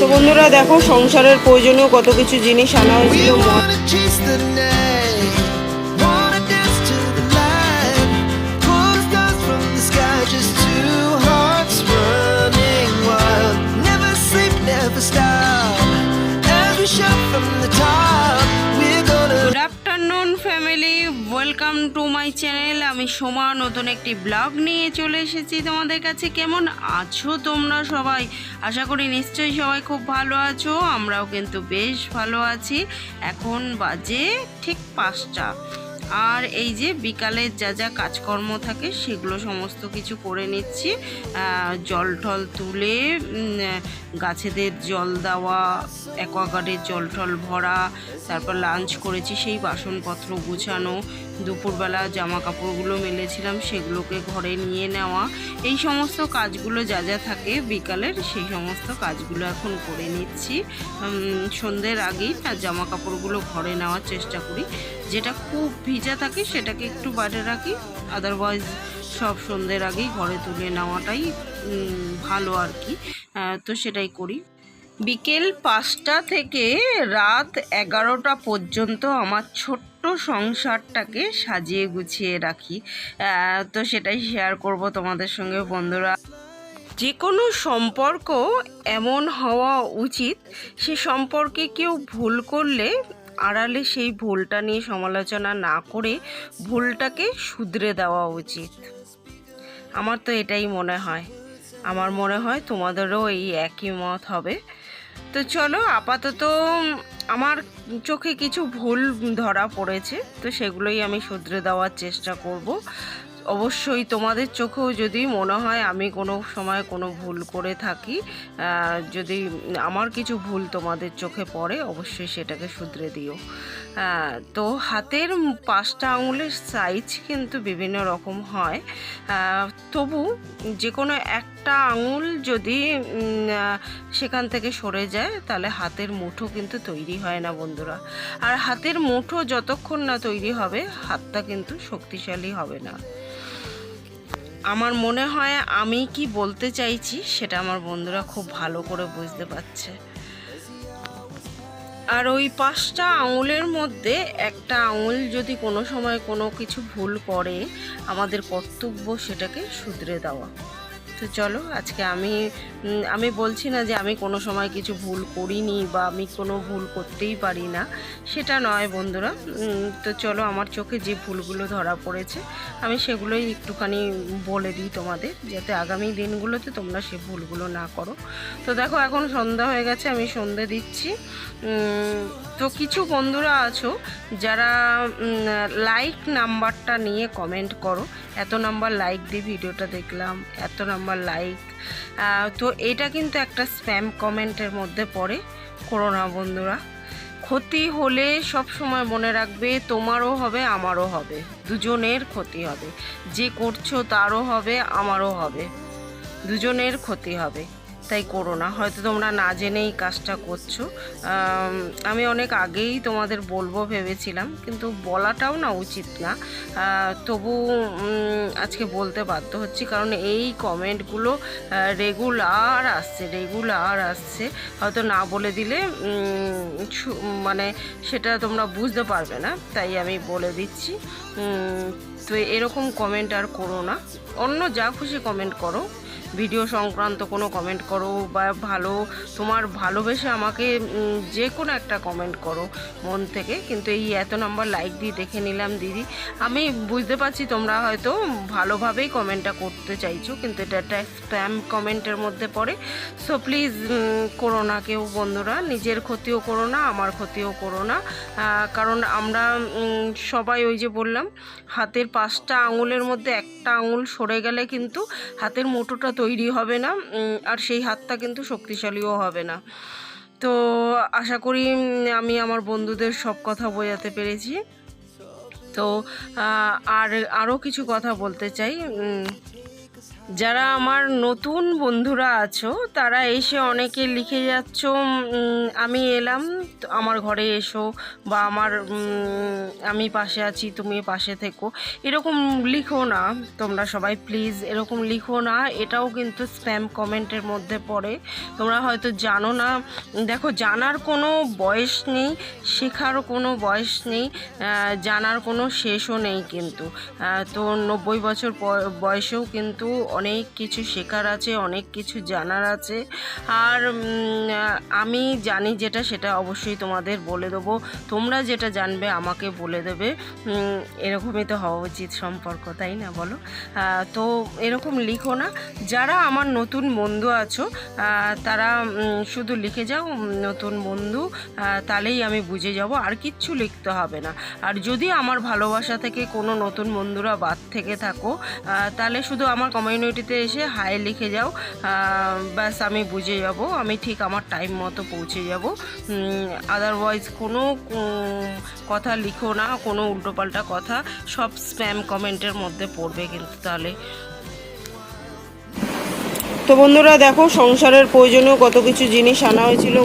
তো বন্ধুরা দেখো সংসারের প্রয়োজনীয় কত কিছু জিনিস আনা হয়েছিল। ওয়েলকাম টু মাই চ্যানেল আমি সোমা, নতুন একটি ব্লগ নিয়ে চলে এসেছি তোমাদের কাছে। কেমন আছো তোমরা সবাই? আশা করি নিশ্চয়ই সবাই খুব ভালো আছো, আমরাও কিন্তু বেশ ভালো আছি। এখন বাজে ঠিক পাঁচটা। আর এই যে বিকালে যা যা কাজকর্ম থাকে সেগুলো সমস্ত কিছু করে নিচ্ছি। জল টল তুলে গাছেদের জল দেওয়া অ্যাকোয়াগার্ডের জল টল ভরা, তারপর লাঞ্চ করেছি সেই বাসনপত্র গুছানো, দুপুরবেলা জামা কাপড়গুলো মেলেছিলাম সেগুলোকে ঘরে নিয়ে নেওয়া। এই সমস্ত কাজগুলো যা যা থাকে বিকালের সেই সমস্ত কাজগুলো এখন করে নিচ্ছি। সন্ধ্যের আগেই আর জামা কাপড়গুলো ঘরে নেওয়ার চেষ্টা করি। যেটা খুব ভিজা থাকে সেটাকে একটু বাইরে রাখি। আদারওয়াইজ সব সন্ধ্যের আগেই ঘরে তুলে নেওয়াটাই ভালো আর কি তো সেটাই করি। বিকেল পাঁচটা থেকে রাত এগারোটা পর্যন্ত আমার ছোট্ট সংসারটাকে সাজিয়ে গুছিয়ে রাখি। তো সেটাই শেয়ার করব তোমাদের সঙ্গে বন্ধুরা। যে কোনো সম্পর্ক এমন হওয়া উচিত, সে সম্পর্কে কেউ ভুল করলে আড়ালে সেই ভুলটা নিয়ে সমালোচনা না করে ভুলটাকে শুধরে দেওয়া উচিত। আমার তো এটাই মনে হয়। আমার মনে হয় তোমাদেরও এই একই মত হবে। তো চলো, আপাতত আমার চোখে কিছু ভুল ধরা পড়েছে, তো সেগুলোই আমি শুধরে দেওয়ার চেষ্টা করব। অবশ্যই তোমাদের চোখেও যদি মনে হয় আমি কোনো সময় কোনো ভুল করে থাকি যদি আমার কিছু ভুল তোমাদের চোখে পড়ে, অবশ্যই সেটাকে শুধরে দিও। তো হাতের পাঁচটা আঙুলের সাইজ কিন্তু বিভিন্ন রকম হয়। তবু যে কোনো একটা আঙুল যদি সেখান থেকে সরে যায়, তাহলে হাতের মুঠো কিন্তু তৈরি হয় না বন্ধুরা। আর হাতের মুঠো যতক্ষণ না তৈরি হবে, হাতটা কিন্তু শক্তিশালী হবে না। আমার মনে হয় আমি কি বলতে চাইছি সেটা আমার বন্ধুরা খুব ভালো করে বুঝতে পারছে। আর ওই পাঁচটা আঙুলের মধ্যে একটা আঙুল যদি কোনো সময় কোনো কিছু ভুল করে, আমাদের কর্তব্য সেটাকে শুধরে দেওয়া। তো চলো, আজকে আমি আমি বলছি না যে আমি কোনো সময় কিছু ভুল করিনি বা আমি কোনো ভুল করতেই পারি না, সেটা নয় বন্ধুরা। তো চলো, আমার চোখে যে ভুলগুলো ধরা পড়েছে, আমি সেগুলোই একটুখানি বলে দিই তোমাদের, যাতে আগামী দিনগুলোতে তোমরা সে ভুলগুলো না করো। তো দেখো, এখন সন্ধ্যা হয়ে গেছে, আমি সন্ধে দিচ্ছি। তো কিছু বন্ধুরা আছো যারা লাইক নাম্বারটা নিয়ে কমেন্ট করো। এত নাম্বার লাইক দিয়ে ভিডিওটা দেখলাম, এত নাম্বার লাইক তো এটা কিন্তু একটা স্প্যাম কমেন্টের মধ্যে পড়ে, করো না বন্ধুরা। ক্ষতি হলে সব সময় মনে রাখবে, তোমারও হবে, আমারও হবে। দুজনের ক্ষতি হবে। যে করছ তারও হবে, আমারও হবে। দুজনের ক্ষতি হবে। তাই করো না। হয়তো তোমরা না জেনেই কাজটা করছ। আমি অনেক আগেই তোমাদের বলব, ভেবেছিলাম, কিন্তু বলাটাও না উচিত না। তবু আজকে বলতে বাধ্য হচ্ছি, কারণ এই কমেন্টগুলো রেগুলার আসছে রেগুলার আসছে। হয়তো না বলে দিলে মানে সেটা তোমরা বুঝতে পারবে না, তাই আমি বলে দিচ্ছি। তো এরকম কমেন্ট আর করো না। অন্য যা খুশি কমেন্ট করো। ভিডিও সংক্রান্ত কোনো কমেন্ট করো বা ভালো, তোমার ভালোবেসে আমাকে যে কোনো একটা কমেন্ট করো মন থেকে। কিন্তু এই এত নাম্বার লাইক দিয়ে দেখে নিলাম দিদি। আমি বুঝতে পারছি তোমরা হয়তো ভালোভাবেই কমেন্টটা করতে চাইছো, কিন্তু এটা একটা স্প্যাম কমেন্টের মধ্যে পড়ে। সো প্লিজ করো না কেউ বন্ধুরা, নিজের ক্ষতিও করো না, আমার ক্ষতিও করো না। কারণ আমরা সবাই ওই যে বললাম, হাতের পাঁচটা আঙুলের মধ্যে একটা আঙুল সরে গেলে কিন্তু হাতের মুঠোটা তৈরি হবে না আর সেই হাতটা কিন্তু শক্তিশালীও হবে না। তো আশা করি আমি আমার বন্ধুদের সব কথা বোঝাতে পেরেছি। তো আর আরও কিছু কথা বলতে চাই যারা আমার নতুন বন্ধুরা আছো, তারা এসে অনেকে লিখে যাচ্ছ আমি এলাম আমার ঘরে এসো, বা আমার আমি পাশে আছি, তুমি পাশে থেকো। এরকম লিখো না, তোমরা সবাই প্লিজ এরকম লিখো না, এটাও কিন্তু স্প্যাম কমেন্টের মধ্যে পড়ে। তোমরা হয়তো জানো না, দেখো জানার কোনো বয়স নেই, শেখার কোনো বয়স নেই জানার কোনো শেষও নেই কিন্তু। তো নব্বই বছর বয়সেও কিন্তু অনেক কিছু শেখার আছে, অনেক কিছু জানার আছে। আর আমি জানি যেটা, সেটা অবশ্যই তোমাদের বলে দেবো। তোমরা যেটা জানবে, আমাকে বলে দেবে। এরকমই তো হওয়া উচিত সম্পর্ক, তাই না বলো? তো এরকম লিখো না। যারা আমার নতুন বন্ধু আছো তারা শুধু লিখে যাও নতুন বন্ধু তাহলেই আমি বুঝে যাব। আর কিচ্ছু লিখতে হবে না। আর যদি আমার ভালোবাসা থেকে কোনো নতুন বন্ধুরা বাদ থেকে থাকো তাহলে শুধু আমার কমিউনিটিতে এসে হাই লিখে যাও। ব্যাস আমি বুঝে যাব। আমি ঠিক আমার টাইম মতো পৌঁছে যাব। আদারওয়াইজ কোনো কথা লিখো না, কোনো উল্টোপাল্টা কথা। সব স্প্যাম কমেন্টের মধ্যে পড়বে কিন্তু তাহলে। তো বন্ধুরা দেখো, সংসারের প্রয়োজনীয় কত কিছু জিনিস আনা হয়েছিল।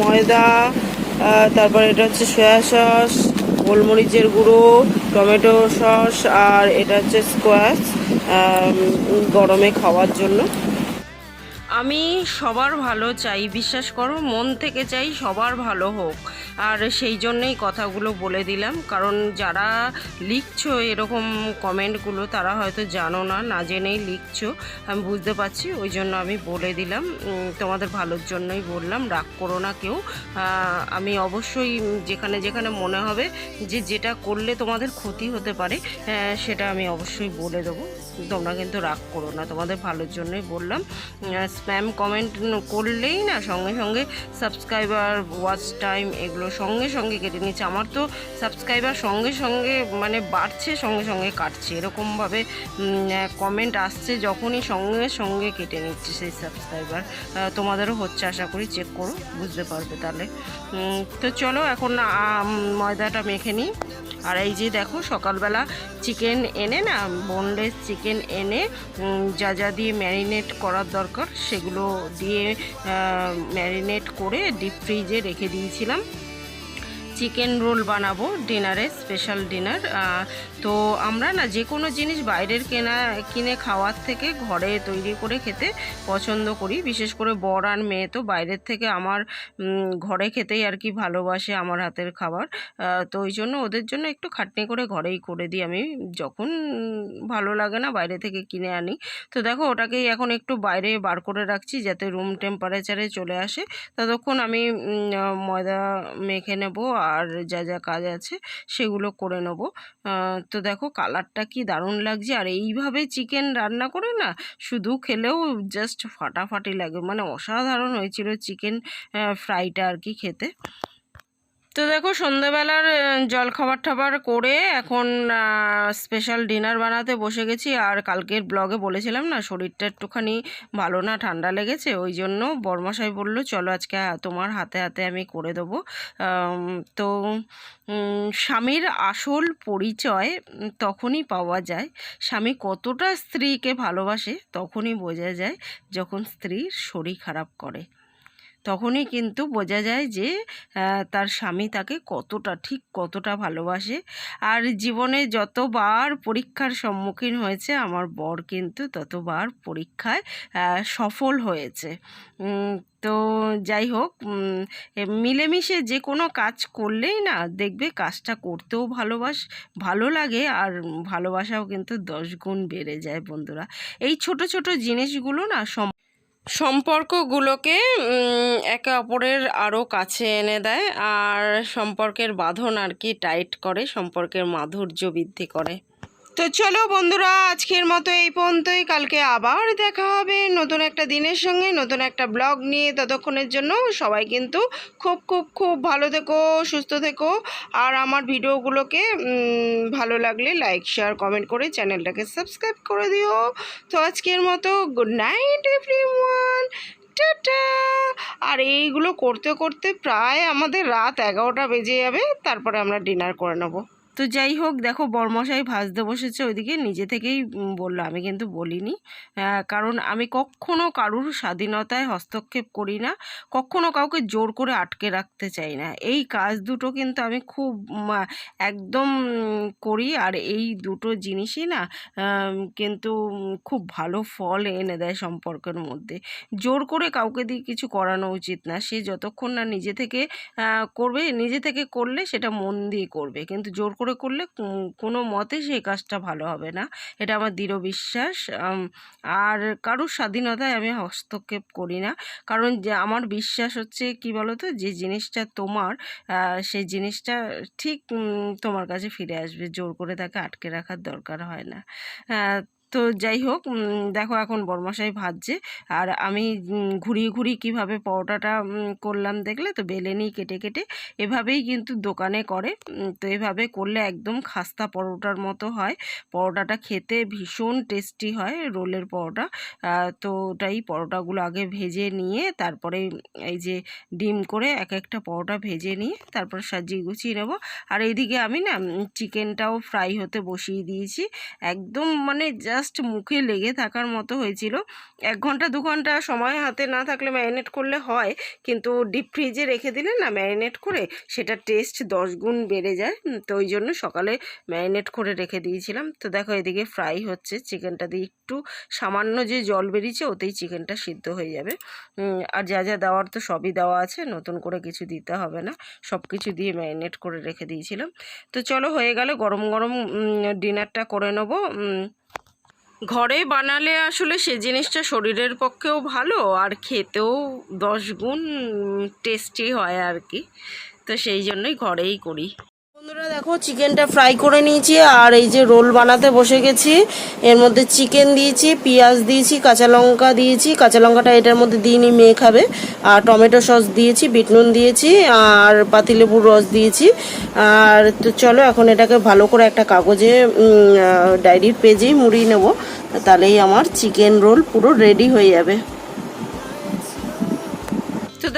ময়দা তারপর এটা হচ্ছে সয়া সস গোলমরিচের গুঁড়ো টমেটো সস আর এটা হচ্ছে স্কোয়াশ গরমে খাওয়ার জন্য। আমি সবার ভালো চাই, বিশ্বাস করো, মন থেকে চাই সবার ভালো হোক। আর সেই জন্যেই কথাগুলো বলে দিলাম, কারণ যারা লিখছো এরকম কমেন্টগুলো তারা হয়তো জানো না না জেনেই লিখছো, আমি বুঝতে পারছি, ওই জন্য আমি বলে দিলাম। তোমাদের ভালোর জন্যই বললাম, রাগ করো না কেউ। আমি অবশ্যই যেখানে যেখানে মনে হবে যে যেটা করলে তোমাদের ক্ষতি হতে পারে সেটা আমি অবশ্যই বলে দেবো। তোমরা কিন্তু রাগ করো না, তোমাদের ভালোর জন্যই বললাম। স্প্যাম কমেন্ট করলেই না সঙ্গে সঙ্গে সাবস্ক্রাইবার ওয়াচ টাইম এগুলো সঙ্গে সঙ্গে কেটে নিচ্ছে। আমার তো সাবস্ক্রাইবার সঙ্গে সঙ্গে মানে বাড়ছে, সঙ্গে সঙ্গে কাটছে। এরকমভাবে কমেন্ট আসছে যখনই সঙ্গে সঙ্গে কেটে নিচ্ছে সেই সাবস্ক্রাইবার তোমাদেরও হচ্ছে আশা করি চেক করো, বুঝতে পারবে তাহলে। তো চলো এখন ময়দাটা মেখে নিই। আর এই যে দেখো, সকালবেলা চিকেন এনে না বোনলেস চিকেন এনে যা যা দিয়ে ম্যারিনেট করার দরকার, সেগুলো দিয়ে ম্যারিনেট করে ডিপ ফ্রিজে রেখে দিয়েছিলাম। চিকেন রোল বানাবো, ডিনারে স্পেশাল ডিনার তো আমরা না যে কোনো জিনিস বাইরের কেনা, কিনে খাওয়ার থেকে ঘরে তৈরি করে খেতে পছন্দ করি। বিশেষ করে বর আর মেয়ে তো বাইরের থেকে আমার ঘরে খেতেই আর কি ভালোবাসে আমার হাতের খাবার। তো ওই জন্য ওদের জন্য একটু খাটনি করে ঘরেই করে দিই। আমি যখন ভালো লাগে না বাইরে থেকে কিনে আনি। তো দেখো ওটাকেই এখন একটু বাইরে বার করে রাখছি যাতে রুম টেম্পারেচারে চলে আসে। ততক্ষণ আমি ময়দা মেখে নেব আর যা যা কাজ আছে সেগুলো করে নেব। তো দেখো কালারটা কি দারুণ লাগছে। আর এইভাবে চিকেন রান্না করে না শুধু খেলেও জাস্ট ফাটাফাটি লাগে। মানে অসাধারণ হয়েছিল চিকেন ফ্রাইটা আর কি খেতে। তো দেখো সন্ধেবেলার জল খাবার টাবার করে এখন স্পেশাল ডিনার বানাতে বসে গেছি। আর কালকের ব্লগে বলেছিলাম না, শরীরটা একটুখানি ভালো না, ঠান্ডা লেগেছে, ওই জন্য বরমাসাই বলল, চলো আজকে তোমার হাতে হাতে আমি করে দেবো। তো স্বামীর আসল পরিচয় তখনই পাওয়া যায়। স্বামী কতটা স্ত্রীকে ভালোবাসে তখনই বোঝা যায় যখন স্ত্রীর শরীর খারাপ করে। তখনই কিন্তু বোঝা যায় যে তার স্বামী তাকে কতটা ঠিক, কতটা ভালোবাসে। আর জীবনে যতবার পরীক্ষার সম্মুখীন হয়েছে, আমার বর কিন্তু ততবার পরীক্ষায় সফল হয়েছে। তো যাই হোক মিলেমিশে যে কোনো কাজ করলেই না, দেখবে কাজটা করতেও ভালোবাস, ভালো লাগে, আর ভালোবাসাও কিন্তু দশ গুণ বেড়ে যায় বন্ধুরা। এই ছোট ছোট জিনিসগুলো না সম সম্পর্কগুলোকে একে অপরের আরও কাছে এনে দেয়। আর সম্পর্কের বাঁধন আর কি টাইট করে, সম্পর্কের মাধুর্য বৃদ্ধি করে। তো চলো বন্ধুরা, আজকের মতো এই পর্যন্তই। কালকে আবার দেখা হবে নতুন একটা দিনের সঙ্গে, নতুন একটা ব্লগ নিয়ে ততক্ষণের জন্য। সবাই কিন্তু খুব খুব খুব ভালো থেকো, সুস্থ থেকো। আর আমার ভিডিওগুলোকে ভালো লাগলে লাইক শেয়ার কমেন্ট করে চ্যানেলটাকে সাবস্ক্রাইব করে দিও। তো আজকের মতো গুড নাইট এভরিওয়ান টাটা। আর এইগুলো করতে করতে প্রায় আমাদের রাত এগারোটা বেজে যাবে। তারপরে আমরা ডিনার করে নেব। তো যাই হোক, দেখো বরমশাই ভাজতে বসেছে ওইদিকে, নিজে থেকেই বলল, আমি কিন্তু বলিনি। কারণ আমি কখনো কারুর স্বাধীনতায় হস্তক্ষেপ করি না, কখনো কাউকে জোর করে আটকে রাখতে চাই না। এই কাজ দুটো কিন্তু আমি খুব একদম করি আর এই দুটো জিনিসই না কিন্তু খুব ভালো ফল এনে দেয় সম্পর্কের মধ্যে। জোর করে কাউকে দিয়ে কিছু করানো উচিত না, সে যতক্ষণ না নিজে থেকে করবে, নিজে থেকে করলে সেটা মন দিয়ে করবে, কিন্তু জোর করে করলে কোনো মতে সেই কাজটা ভালো হবে না। এটা আমার দৃঢ় বিশ্বাস। আর কারোর স্বাধীনতায় আমি হস্তক্ষেপ করি না। কারণ যে আমার বিশ্বাস হচ্ছে কি বলতো? যে জিনিসটা তোমার সেই জিনিসটা ঠিক তোমার কাছে ফিরে আসবে। জোর করে তাকে আটকে রাখার দরকার হয় না। তো যাই হোক দেখো এখন বরমশাই ভাজছে। আর আমি ঘুরিয়ে ঘুরিয়ে কীভাবে পরোটাটা করলাম দেখলে তো বেলে নিই কেটে কেটে এভাবেই কিন্তু দোকানে করে। তো এভাবে করলে একদম খাস্তা পরোটার মতো হয়। পরোটাটা খেতে ভীষণ টেস্টি হয় রোলের পরোটা। তো ওটাই পরোটাগুলো আগে ভেজে নিয়ে তারপরে এই যে ডিম করে এক একটা পরোটা ভেজে নিয়ে তারপর সাজিয়ে গুছিয়ে নেব। আর এইদিকে আমি না চিকেনটাও ফ্রাই হতে বসিয়ে দিয়েছি। একদম মানে জাস্ট মুখে লেগে থাকার মতো হয়েছিল। এক ঘণ্টা, দু ঘণ্টা সময় হাতে না থাকলে ম্যারিনেট করলে হয়, কিন্তু ডিপ ফ্রিজে রেখে দিলে না ম্যারিনেট করে সেটা টেস্ট দশ গুণ বেড়ে যায়। তো ওই জন্য সকালে ম্যারিনেট করে রেখে দিয়েছিলাম। তো দেখো এদিকে ফ্রাই হচ্ছে চিকেনটা দিয়ে একটু সামান্য যে জল বেরিয়েছে ওতেই চিকেনটা সিদ্ধ হয়ে যাবে। আর যা যা দেওয়ার তো সবই দেওয়া আছে, নতুন করে কিছু দিতে হবে না। সব কিছু দিয়ে ম্যারিনেট করে রেখে দিয়েছিলাম। তো চলো হয়ে গেলে, গরম গরম ডিনারটা করে নেব। ঘরে বানালে আসলে সে জিনিসটা শরীরের পক্ষেও ভালো, আর খেতেও দশ গুণ টেস্টি হয় আর কি। তো সেই জন্যই ঘরেই করি। বন্ধুরা দেখো, চিকেনটা ফ্রাই করে নিয়েছি, আর এই যে রোল বানাতে বসে গেছি। এর মধ্যে চিকেন দিয়েছি, পেঁয়াজ দিয়েছি, কাঁচা লঙ্কা দিয়েছি। কাঁচা লঙ্কাটা এটার মধ্যে দিইনি, মেয়ে খাবে। আর টমেটো সস দিয়েছি, বিট নুন দিয়েছি, আর পাতিলেবুর রস দিয়েছি। আর তো চলো, এখন এটাকে ভালো করে একটা কাগজে ডায়েরির পেজেই মুড়িয়ে নেব। তাহলেই আমার চিকেন রোল পুরো রেডি হয়ে যাবে।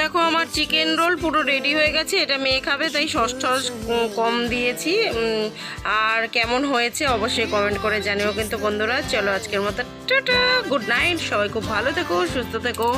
দেখো, আমার চিকেন রোল পুরো রেডি হয়ে গেছে। এটা মেয়ে খাবে, তাই সস টস কম দিয়েছি। আর কেমন হয়েছে অবশ্যই কমেন্ট করে জানিও কিন্তু বন্ধুরা। চলো আজকের মতো, টাটা গুড নাইট সবাই খুব ভালো থেকো, সুস্থ থেকো।